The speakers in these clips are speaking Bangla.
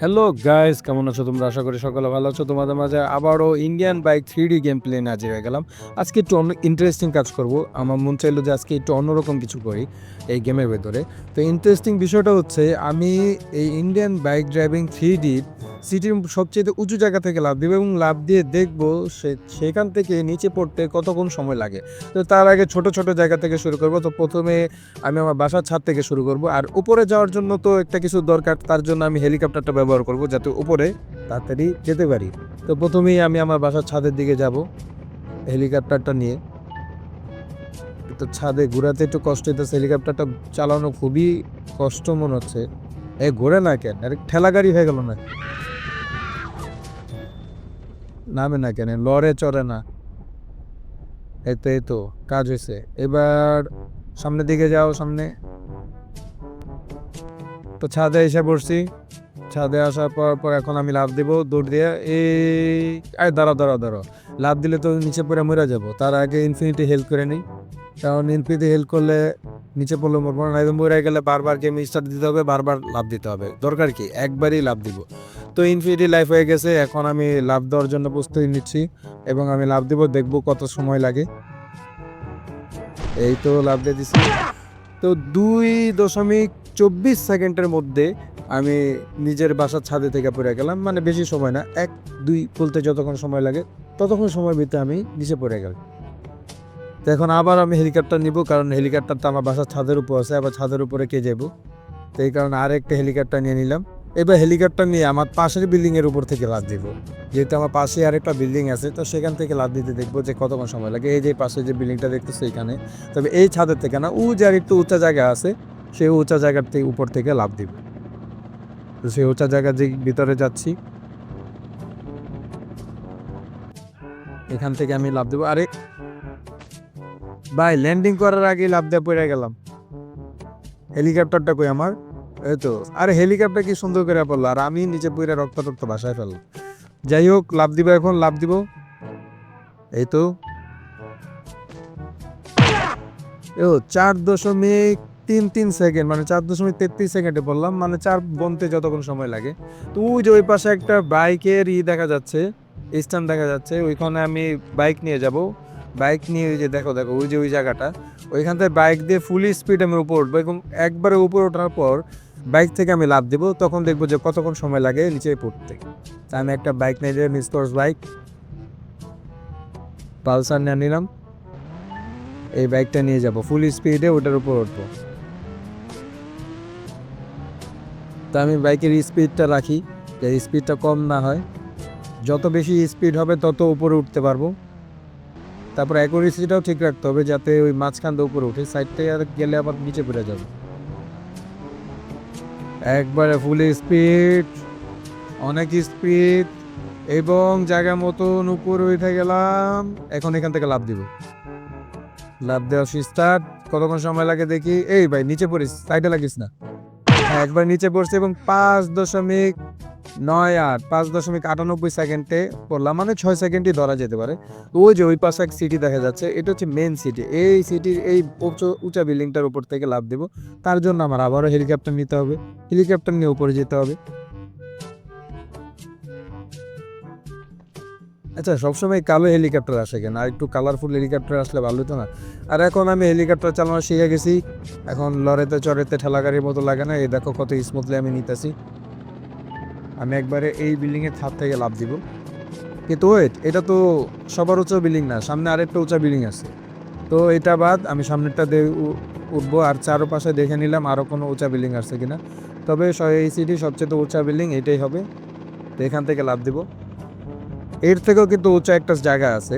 হ্যালো গাইস কেমন আছো তোমরা? আশা করি সকলে ভালো আছো। তোমাদের মাঝে আবারও Indian bike three D game play হাজির হয়ে গেলাম। আজকে একটু অন্য ইন্টারেস্টিং কাজ করব। আমার মন চাইলো যে আজকে একটু অন্যরকম কিছু করি এই গেমের ভেতরে। তো ইন্টারেস্টিং বিষয়টা হচ্ছে, আমি এই Indian bike driving three D সিটির সবচেয়ে উঁচু জায়গা থেকে লাভ দেবে এবং লাভ দিয়ে দেখব সে সেখান থেকে নিচে পড়তে কতক্ষণ সময় লাগে। তো তার আগে ছোট ছোট জায়গা থেকে শুরু করব। তো প্রথমে আমি আমার বাসার ছাদ থেকে শুরু করব। আর উপরে যাওয়ার জন্য তো একটা কিছু দরকার, তার জন্য আমি হেলিকপ্টারটা ব্যবহার করব যাতে উপরে তাড়াতাড়ি যেতে পারি। তো প্রথমেই আমি আমার বাসার ছাদের দিকে যাব, হেলিকপ্টারটা নিয়ে। তো ছাদে ঘোরাতে একটু কষ্ট হইতেছে, হেলিকপ্টারটা চালানো খুবই কষ্ট মনে হচ্ছে। এ ঘোরে না কেন? আরে ঠেলা গাড়ি হয়ে গেল না? নামে না কেন, লড়ে চড়ে না। এই তো এই তো কাজ হয়েছে এবার সামনের দিকে যাও, সামনে। তো ছাদে এসে পড়ছি ছাদে আসার পর পর এখন আমি লাভ দিব, দৌড় দিয়ে, এই আরে দাঁড়াও দাঁড়াও দাঁড়াও। লাভ দিলে তো নিচে পড়ে মরে যাব। তার আগে ইনফিনিটি হেল্প করে নিই। কারণ ইনফিনিটি হেল্প করলে নিচে পড়লে মরবো না একদম মরে গেলে বারবার গেম স্টার্ট দিতে হবে, বারবার লাভ দিতে হবে। দরকার কি? একবারই লাভ দিব। তো ইনফিনিটি লাইফ হয়ে গেছে, এখন আমি লাভ দেওয়ার জন্য প্রস্তুতি নিচ্ছি এবং আমি লাভ দিব, দেখব কত সময় লাগে। এই তো লাভ দিয়ে দিচ্ছি তো দুই দশমিক চব্বিশ সেকেন্ডের মধ্যে আমি নিজের বাসার ছাদে থেকে পড়ে গেলাম মানে বেশি সময় না, এক, দুই বলতে যতক্ষণ সময় লাগে, ততক্ষণ সময় ভিতরে আমি নিচে পড়ে গেলাম। তো এখন আবার আমি হেলিকপ্টার নিব, কারণ হেলিকপ্টারটা আমার বাসার ছাদের উপর আছে, আবার ছাদের উপরে কে যাব তো এই কারণে আরেকটা হেলিকপ্টার নিয়ে নিলাম। এবার হেলিকপ্টার নিয়ে আমার পাশের বিল্ডিং এর উপর থেকে লাভ দিব। যেহেতু আমার পাশে আরেকটা বিল্ডিং আছে, তো সেখান থেকে লাভ দিতে দেখব যে কতক্ষণ সময় লাগে। এই যে পাশে যে বিল্ডিংটা দেখতেছো এখানে, তবে এই ছাদের থেকে না উ যে আর একটু উঁচা জায়গা আছে, সেই উঁচা জায়গার থেকে উপর থেকে লাভ দিব। সেই উঁচা জায়গা যে ভিতরে যাচ্ছি। এখান থেকে আমি লাভ দেবো। আরে, ভাই ল্যান্ডিং করার আগে লাভ দিয়ে পড়ে গেলাম। হেলিকপ্টারটা কই আমার? এই তো। আরে, হেলিকপ্টার কি সুন্দর করে পড়ল। আর আমি নিচে পড়ে রক্ত টক্ত বাসায় ফেললাম। যাই হোক লাভ দিব এখন লাভ দিব। এই তো। ও চার দশমিক তিন তিন সেকেন্ড মানে চার দশমিক তেত্রিশ সেকেন্ডে বললাম মানে চার বনতে যতক্ষণ সময় লাগে। তো ওই যে ওই পাশে একটা বাইকের ই দেখা যাচ্ছে স্ট্যান্ড দেখা যাচ্ছে, ওইখানে আমি বাইক নিয়ে যাব। বাইক নিয়ে ওই যে দেখো দেখো, ওই যে ওই জায়গাটা। ওইখান থেকে বাইক দিয়ে ফুল স্পিড আমি উপর উঠবো এবং একবারে উপরে ওঠার পর বাইক থেকে আমি লাভ দেবো, তখন দেখব যে কতক্ষণ সময় লাগে নিচে পড়তে। তা আমি একটা বাইক নিয়ে যাই মিসকোর্স বাইক পালসার নিয়ে নিলাম। এই বাইকটা নিয়ে যাব ফুল স্পিডে ওটার উপর উঠবো। তা আমি বাইকের স্পিডটা রাখি, যে স্পিডটা কম না হয়। যত বেশি স্পিড হবে, তত উপরে উঠতে পারব। তারপর অ্যাকুরেসিটাও ঠিক রাখতে হবে, যাতে ওই মাঝখান দিয়ে উপরে উঠে সাইডটাই আর গেলে আবার নিচে পড়ে যাবে। একবারে ফুল স্পিড অনেক স্পিড এবং জায়গা মতন উপরে উঠে গেলাম, এখন এখান থেকে লাভ দিব। লাভ দেওয়া স্টার্ট কতক্ষণ সময় লাগে দেখি? এই ভাই, নিচে পড়িস সাইডে লাগিস না। হ্যাঁ, একবার নিচে পড়ছে এবং পাঁচ দশমিক নয় আট পাঁচ দশমিক আটানব্বই সেকেন্ডে পড়লাম মানে ছয় সেকেন্ডই ধরা যেতে পারে। তো ওই যে ওই পাশে এক সিটি দেখা যাচ্ছে এটা হচ্ছে মেন সিটি এই সিটির এই উঁচু- বিল্ডিংটার উপর থেকে লাভ দেবো। তার জন্য আমার আবারও হেলিকপ্টার নিতে হবে। হেলিকপ্টার নিয়ে উপরে যেতে হবে। আচ্ছা সবসময় কালো হেলিকপ্টার আসে কেন? আর একটু কালারফুল হেলিকপ্টার আসলে ভালো হতো না? আর এখন আমি হেলিকপ্টার চালানো শিখে গেছি। এখন লড়েতে চড়েতে ঠেলা গাড়ির মতো লাগে না। এই দেখো কত স্মুথলি আমি নিতেছি। আমি একবারে এই বিল্ডিংয়ের ছাদ থেকে লাভ দিব। কিন্তু ওয়েট এটা তো সবার উঁচা বিল্ডিং না, সামনে আরেকটা উঁচা বিল্ডিং আছে। তো এটা বাদ, আমি সামনেরটা উ- উঠবো আর চারপাশে দেখে নিলাম আরও কোনো উঁচা বিল্ডিং আসছে কিনা। তবে এই সিটি সবচেয়ে তো উঁচা বিল্ডিং এটাই হবে। তো এখান থেকে লাভ দিব। এর থেকেও কিন্তু উঁচু একটা জায়গা আছে।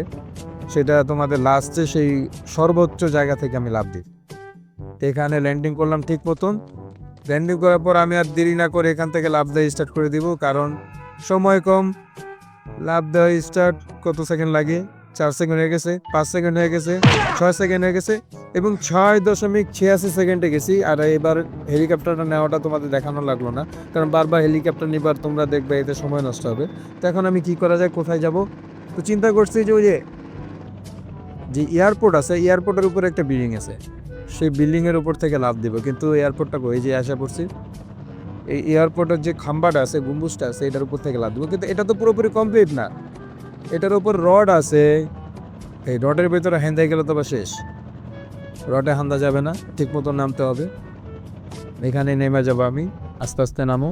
সেটা তোমাদের লাস্টে সেই সর্বোচ্চ জায়গা থেকে আমি লাভ দিই। এখানে ল্যান্ডিং করলাম ঠিক মতন। ল্যান্ডিং করার পর আমি আর দেরি না করে এখান থেকে লাভ দেওয়া স্টার্ট করে দিব, কারণ সময় কম। লাভ দেওয়া স্টার্ট কত সেকেন্ড লাগে? চার সেকেন্ড হয়ে গেছে, পাঁচ সেকেন্ড হয়ে গেছে, ছয় সেকেন্ড হয়ে গেছে এবং ছয় দশমিক ছিয়াশি সেকেন্ডে গেছি। আর এবার হেলিকপ্টারটা নেওয়াটা তোমাদের দেখানো লাগল না, কারণ বারবার হেলিকপ্টার নিবার তোমরা দেখবে, এতে সময় নষ্ট হবে। তো এখন আমি কি করা যায়, কোথায় যাব? তো চিন্তা করছি যে ওই যে যে এয়ারপোর্ট আছে, এয়ারপোর্টের উপরে একটা বিল্ডিং আছে। সেই বিল্ডিংয়ের উপর থেকে লাভ দিব, কিন্তু এয়ারপোর্টটা কই? যে আশা করছি, এই এয়ারপোর্টের যে খাম্বাটা আছে, গম্বুজটা আছে, এটার উপর থেকে লাভ দেবো। কিন্তু এটা তো পুরোপুরি কমপ্লিট না। এটার উপর রড আছে। এই রডের ভেতরে হেঁদে গেলে তো শেষ। রডে হান্দা যাবে না ঠিক মতো নামতে হবে। এখানে নেমে যাব আমি, আস্তে আস্তে নামো।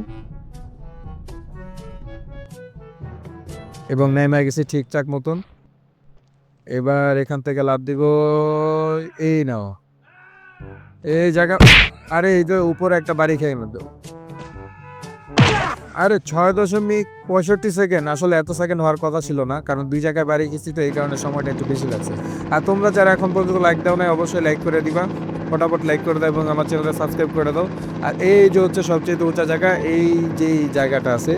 এবং নেমে গেছি ঠিকঠাক মতন। এবার এখান থেকে লাভ দিব, এই নাও। এই জায়গা, আরে এই তো উপরে একটা বাড়ি খেয়ে নেব। আরে ছয় দশমিক পঁয়ষট্টি সেকেন্ড আসলে এত সেকেন্ড হওয়ার কথা ছিল না, কারণ দুই জায়গায় বাড়ি গেছি তো এই কারণে সময়টা একটু বেশি লাগছে। আর তোমরা যারা এখন পর্যন্ত লাইক দাও নাই, অবশ্যই লাইক করে দিবা। ফটাফট লাইক করে দাও এবং আমার চ্যানেলটা সাবস্ক্রাইব করে দাও। আর এই যে হচ্ছে সবচেয়ে উঁচা জায়গা, এই যে জায়গাটা আছে,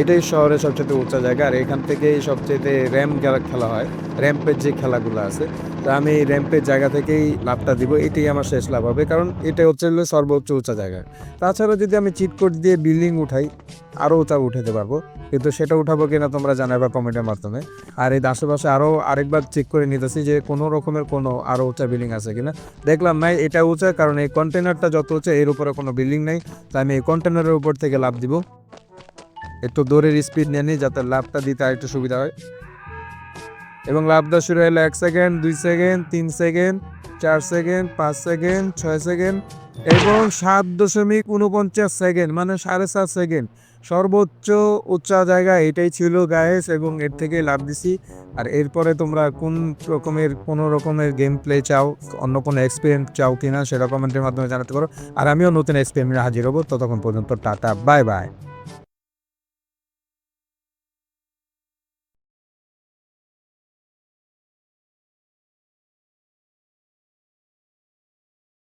এটাই শহরের সবচেয়ে উঁচা জায়গা। আর এখান থেকেই সবচেয়ে র্যাম্প খেলা হয়। র্যাম্পের যে খেলাগুলো আছে তো আমি এই র্যাম্পের জায়গা থেকেই লাভটা দিব, এটাই আমার শেষ লাভ হবে। কারণ এটা হচ্ছে হলো সর্বোচ্চ উঁচা জায়গা। তাছাড়া যদি আমি চিটকোট দিয়ে বিল্ডিং উঠাই, আরও উঁচা উঠাতে পারব। কিন্তু সেটা উঠাবো কিনা তোমরা জানাবে কমেন্টের মাধ্যমে। আর এই আশেপাশে আরও আরেকবার চেক করে নিতেছি যে কোনো রকমের কোনো আরও উঁচা বিল্ডিং আছে কিনা। দেখলাম নাই, এটা উঁচা, কারণ এই কন্টেনারটা যত উঁচা, এর উপরে কোনো বিল্ডিং নেই। তাই আমি এই কন্টেনারের উপর থেকে লাভ দিব। একটু দৌড়ের স্পিড নিয়ে নিই, যাতে লাভটা দিতে আর একটু সুবিধা হয়। এবং লাভটা শুরু হলো এক সেকেন্ড, দুই সেকেন্ড, তিন সেকেন্ড, চার সেকেন্ড, পাঁচ সেকেন্ড, ছয় সেকেন্ড এবং সাত দশমিক উনপঞ্চাশ সেকেন্ড মানে সাড়ে সাত সেকেন্ড। সর্বোচ্চ উচ্চা জায়গা এটাই ছিল গায়েস এবং এর থেকে লাভ দিছি। আর এরপরে তোমরা কোন রকমের, কোনো রকমের গেম প্লে চাও, অন্য কোনো এক্সপিরিয়েন্স চাও কিনা সেটা কমেন্টের মাধ্যমে জানাতে পারো। আর আমিও নতুন এক্সপেরিমেন্ট হাজির হব। ততক্ষণ পর্যন্ত টাটা বাই বাই